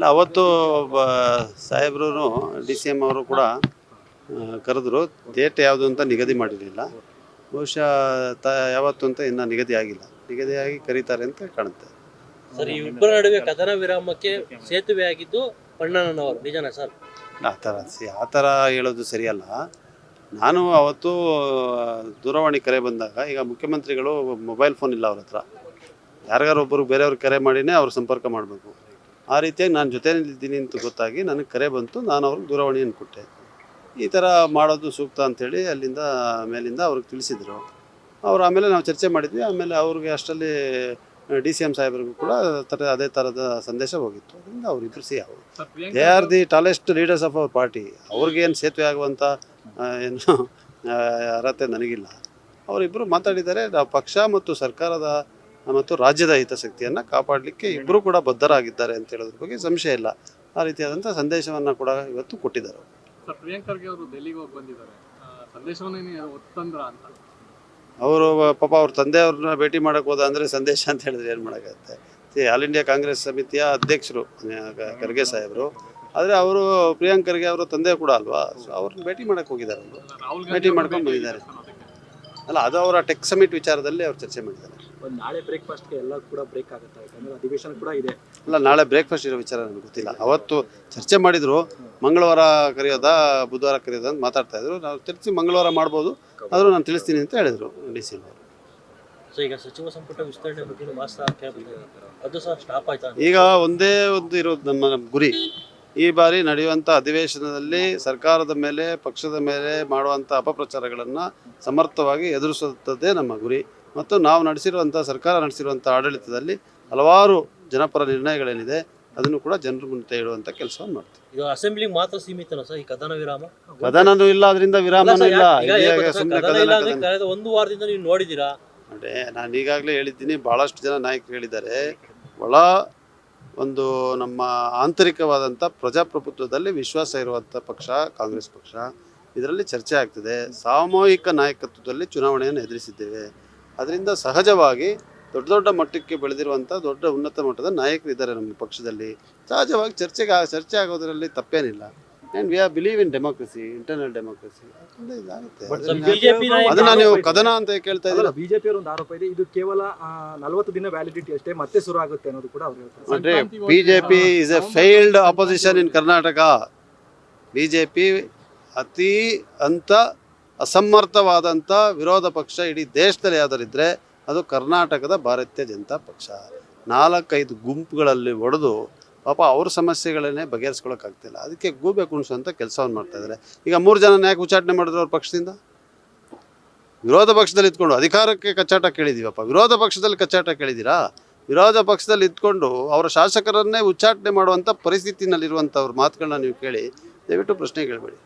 ಇಲ್ಲ ಅವತ್ತು ಸಾಹೇಬ್ರೂ D C M ಅವರು ಕೂಡ ಕರೆದ್ರು ಡೇಟ್ ಯಾವುದು ಅಂತ ನಿಗದಿ ಮಾಡಿರಲಿಲ್ಲ. ಬಹುಶಃ ತ ಯಾವತ್ತು ಅಂತ ಇನ್ನೂ ನಿಗದಿ ಆಗಿಲ್ಲ. ನಿಗದಿಯಾಗಿ ಕರೀತಾರೆ ಅಂತ ಕಾಣುತ್ತೆ. ಸರ್ ಈ ಇಬ್ಬರ ನಡುವೆ ಕದನ ವಿರಾಮಕ್ಕೆ ಸೇತುವೆ ಆಗಿದ್ದು ಪಣ್ಣನವರು ನಿಜನಾ ಸರ್? ಆ ಥರ ಆ ಥರ ಹೇಳೋದು ಸರಿಯಲ್ಲ. ನಾನು ಅವತ್ತು ದೂರವಾಣಿ ಕರೆ ಬಂದಾಗ ಈಗ ಮುಖ್ಯಮಂತ್ರಿಗಳು ಮೊಬೈಲ್ ಫೋನ್ ಇಲ್ಲ ಅವ್ರ ಹತ್ರ. ಯಾರಿಗಾರು ಒಬ್ಬರು ಬೇರೆಯವ್ರಿಗೆ ಕರೆ ಮಾಡಿನೇ ಅವ್ರು ಸಂಪರ್ಕ ಮಾಡಬೇಕು. ಆ ರೀತಿಯಾಗಿ ನಾನು ಜೊತೆಯಲ್ಲಿದ್ದೀನಿ ಅಂತ ಗೊತ್ತಾಗಿ ನನಗೆ ಕರೆ ಬಂತು. ನಾನು ಅವ್ರಿಗೆ ದೂರವಾಣಿಯನ್ನು ಕೊಟ್ಟೆ. ಈ ಥರ ಮಾಡೋದು ಸೂಕ್ತ ಅಂಥೇಳಿ ಅಲ್ಲಿಂದ ಮೇಲಿಂದ ಅವ್ರಿಗೆ ತಿಳಿಸಿದರು. ಅವ್ರು ಆಮೇಲೆ ನಾವು ಚರ್ಚೆ ಮಾಡಿದ್ವಿ. ಆಮೇಲೆ ಅವ್ರಿಗೆ ಅಷ್ಟರಲ್ಲಿ ಡಿ ಸಿ ಎಂ ಸಾಹೇಬ್ರಿಗೂ ಕೂಡ ಥರ ಅದೇ ಥರದ ಸಂದೇಶ ಹೋಗಿತ್ತು. ಅದರಿಂದ ಅವರಿಬ್ಬರು ಸಿ ಅವರು they are the tallest leaders of our party. ಅವ್ರಿಗೇನು ಸೇತುವೆ ಆಗುವಂಥ ಏನು ಅರ್ಹತೆ ನನಗಿಲ್ಲ. ಅವರಿಬ್ಬರು ಮಾತಾಡಿದ್ದಾರೆ. ನಾವು ಪಕ್ಷ ಮತ್ತು ಸರ್ಕಾರದ ಮತ್ತು ರಾಜ್ಯದ ಹಿತಾಸಕ್ತಿಯನ್ನು ಕಾಪಾಡಲಿಕ್ಕೆ ಇಬ್ಬರೂ ಕೂಡ ಬದ್ಧರಾಗಿದ್ದಾರೆ ಅಂತ ಹೇಳೋದ್ರ ಬಗ್ಗೆ ಸಂಶಯ ಇಲ್ಲ. ಆ ರೀತಿಯಾದಂಥ ಸಂದೇಶವನ್ನು ಕೂಡ ಇವತ್ತು ಕೊಟ್ಟಿದ್ದಾರೆ. ಅವರು ಪಾಪ ಅವ್ರ ತಂದೆಯವ್ರನ್ನ ಭೇಟಿ ಮಾಡಕ್ಕೆ ಹೋದ ಅಂದರೆ ಸಂದೇಶ ಅಂತ ಹೇಳಿದ್ರೆ ಏನು ಮಾಡೋಕ್ಕಾಗುತ್ತೆ? ಆಲ್ ಇಂಡಿಯಾ ಕಾಂಗ್ರೆಸ್ ಸಮಿತಿಯ ಅಧ್ಯಕ್ಷರು ಖರ್ಗೆ ಸಾಹೇಬರು. ಆದರೆ ಅವರು ಪ್ರಿಯಾಂಕರ್ಗೆ ಅವರ ತಂದೆ ಕೂಡ ಅಲ್ವಾ? ಸೊ ಅವ್ರನ್ನ ಭೇಟಿ ಮಾಡಕ್ಕೆ ಹೋಗಿದ್ದಾರೆ ಅವರು. ಭೇಟಿ ಮಾಡ್ಕೊಂಡು ಬಂದಿದ್ದಾರೆ. ಅಲ್ಲ ಅದು ಅವರ ಟೆಕ್ ಸಮಿಟ್ ವಿಚಾರದಲ್ಲಿ ಅವ್ರು ಚರ್ಚೆ ಮಾಡಿದ್ದಾರೆ. ಒಂದು ನಾಳೆ ಬ್ರೇಕ್ಫಾಸ್ಟ್ಗೆ ಎಲ್ಲ ಕೂಡ ಬ್ರೇಕ್ ಆಗುತ್ತೆ ಯಾಕಂದ್ರೆ ಅಧಿವೇಶನ ಕೂಡ ಇದೆ. ಅಲ್ಲ ನಾಳೆ ಬ್ರೇಕ್ಫಾಸ್ಟ್ ಇರೋ ವಿಚಾರ ನನಗೆ ಗೊತ್ತಿಲ್ಲ. ಅವತ್ತು ಚರ್ಚೆ ಮಾಡಿದ್ರು ಮಂಗಳವಾರ ಕರೆಯೋದ ಬುಧವಾರ ಕರೆಯೋದ ಅಂತ ಮಾತಾಡ್ತಾ ಇದ್ರು. ನಾವು ಚರ್ಚೆ ಮಂಗಳವಾರ ಮಾಡ್ಬೋದು ಆದರೂ ನಾನು ತಿಳಿಸ್ತೀನಿ ಅಂತ ಹೇಳಿದರು ಡಿ ಸಿ ಅವರು. ಸೊ ಈಗ ಸಚಿವ ಸಂಪುಟ ವಿಸ್ತರಣೆ ಬಗ್ಗೆ ಮಾಸ್ತ ಕೇಳ್ಬಿಟ್ಟಿದ್ದಾರೆ ಅದು ಸಹ ಸ್ಟಾಪ್ ಆಯ್ತಾ ಈಗ ಒಂದೇ ಒಂದು ಇರೋದು ನಮ್ಮ ನಮ್ಮ ಗುರಿ. ಈ ಬಾರಿ ನಡೆಯುವಂಥ ಅಧಿವೇಶನದಲ್ಲಿ ಸರ್ಕಾರದ ಮೇಲೆ ಪಕ್ಷದ ಮೇಲೆ ಮಾಡುವಂಥ ಅಪಪ್ರಚಾರಗಳನ್ನು ಸಮರ್ಥವಾಗಿ ಎದುರಿಸುತ್ತದೆ ನಮ್ಮ ಗುರಿ. ಮತ್ತು ನಾವು ನಡೆಸಿರುವಂಥ ಸರ್ಕಾರ ನಡೆಸಿರುವಂಥ ಆಡಳಿತದಲ್ಲಿ ಹಲವಾರು ಜನಪರ ನಿರ್ಣಯಗಳೇನಿದೆ ಅದನ್ನು ಕೂಡ ಜನರ ಮುಂದೆ ಇಡುವಂತ ಕೆಲಸವನ್ನು ಮಾಡ್ತೀವಿ. ಈಗ ಅಸೆಂಬ್ಲಿಗೆ ಮಾತ್ರ ಸೀಮಿತನ ಸರ್ ಈ ಕದನ ವಿರಾಮ? ಕದನನು ಇಲ್ಲ ಅದರಿಂದ ವಿರಾಮನೂ ಇಲ್ಲ. ಕಳೆದ ಒಂದು ವಾರದಿಂದ ನೀವು ನೋಡಿದ್ದೀರಾ? ನೋಡಿ ನಾನು ಈಗಾಗಲೇ ಹೇಳಿದ್ದೀನಿ ಭಾಳಷ್ಟು ಜನ ನಾಯಕರು ಹೇಳಿದ್ದಾರೆ. ಒಳ ಒಂದು ನಮ್ಮ ಆಂತರಿಕವಾದಂಥ ಪ್ರಜಾಪ್ರಭುತ್ವದಲ್ಲಿ ವಿಶ್ವಾಸ ಇರುವಂಥ ಪಕ್ಷ ಕಾಂಗ್ರೆಸ್ ಪಕ್ಷ ಇದರಲ್ಲಿ ಚರ್ಚೆ ಆಗ್ತಿದೆ. ಸಾಮೂಹಿಕ ನಾಯಕತ್ವದಲ್ಲಿ ಚುನಾವಣೆಯನ್ನು ಎದುರಿಸಿದ್ದೇವೆ. ಅದರಿಂದ ಸಹಜವಾಗಿ ದೊಡ್ಡ ದೊಡ್ಡ ಮಟ್ಟಕ್ಕೆ ಬೆಳೆದಿರುವಂಥ ದೊಡ್ಡ ಉನ್ನತ ಮಟ್ಟದ ನಾಯಕರು ಇದ್ದಾರೆ ನಮ್ಮ ಪಕ್ಷದಲ್ಲಿ. ಸಹಜವಾಗಿ ಚರ್ಚೆಗೆ ಚರ್ಚೆ ಆಗೋದರಲ್ಲಿ ತಪ್ಪೇನಿಲ್ಲ. And we are believe in democracy internal democracy ಅದನ್ನ- ನೀವು ಕದನ ಅಂತ ಕೇಳ್ತಾ ಇದ್ದೀರಾ? ಬಿಜೆಪಿ ಅವರ ಒಂದು ಆರೋಪ ಇದೆ. ಇದು ಕೇವಲ ನಲವತ್ತು ದಿನ ವ್ಯಾಲಿಡಿಟಿ ಅಷ್ಟೇ ಮತ್ತೆ ಶುರು ಆಗುತ್ತೆ ಅನ್ನೋದು ಕೂಡ ಅವ್ರು ಹೇಳ್ತಾರೆ. ಅಂದ್ರೆ BJP is a failed opposition in Karnataka BJP ಅತಿ ಅಂತ ಅಸಮರ್ಥವಾದಂಥ ವಿರೋಧ ಪಕ್ಷ ಇಡೀ ದೇಶದಲ್ಲಿ ಯಾವ್ದಾರಿದ್ರೆ ಅದು ಕರ್ನಾಟಕದ ಭಾರತೀಯ ಜನತಾ ಪಕ್ಷ. ನಾಲ್ಕೈದು ಗುಂಪುಗಳಲ್ಲಿ ಒಡೆದು ಪಾಪ ಅವ್ರ ಸಮಸ್ಯೆಗಳನ್ನೇ ಬಗೆಹರಿಸ್ಕೊಳಕ್ಕಾಗ್ತಿಲ್ಲ. ಅದಕ್ಕೆ ಗೂಬೆ ಅಂತ ಕೆಲಸವನ್ನು ಮಾಡ್ತಾ ಇದ್ದಾರೆ ಈಗ ಮೂರು ಜನ ಯಾಕೆ ಉಚ್ಚಾಟನೆ ಮಾಡಿದ್ರು ಅವ್ರ ಪಕ್ಷದಿಂದ? ವಿರೋಧ ಪಕ್ಷದಲ್ಲಿ ಇದ್ಕೊಂಡು ಅಧಿಕಾರಕ್ಕೆ ಕಚ್ಚಾಟ ಕೇಳಿದೀವಪ್ಪ. ವಿರೋಧ ಪಕ್ಷದಲ್ಲಿ ಕಚ್ಚಾಟ ಕೇಳಿದ್ದೀರಾ ವಿರೋಧ ಪಕ್ಷದಲ್ಲಿ ಇದ್ಕೊಂಡು ಅವರ ಶಾಸಕರನ್ನೇ ಉಚ್ಚಾಟನೆ ಮಾಡುವಂಥ ಪರಿಸ್ಥಿತಿನಲ್ಲಿರುವಂಥವ್ರ ಮಾತುಗಳನ್ನ ನೀವು ಕೇಳಿ ದಯವಿಟ್ಟು ಪ್ರಶ್ನೆ ಕೇಳಬೇಡಿ.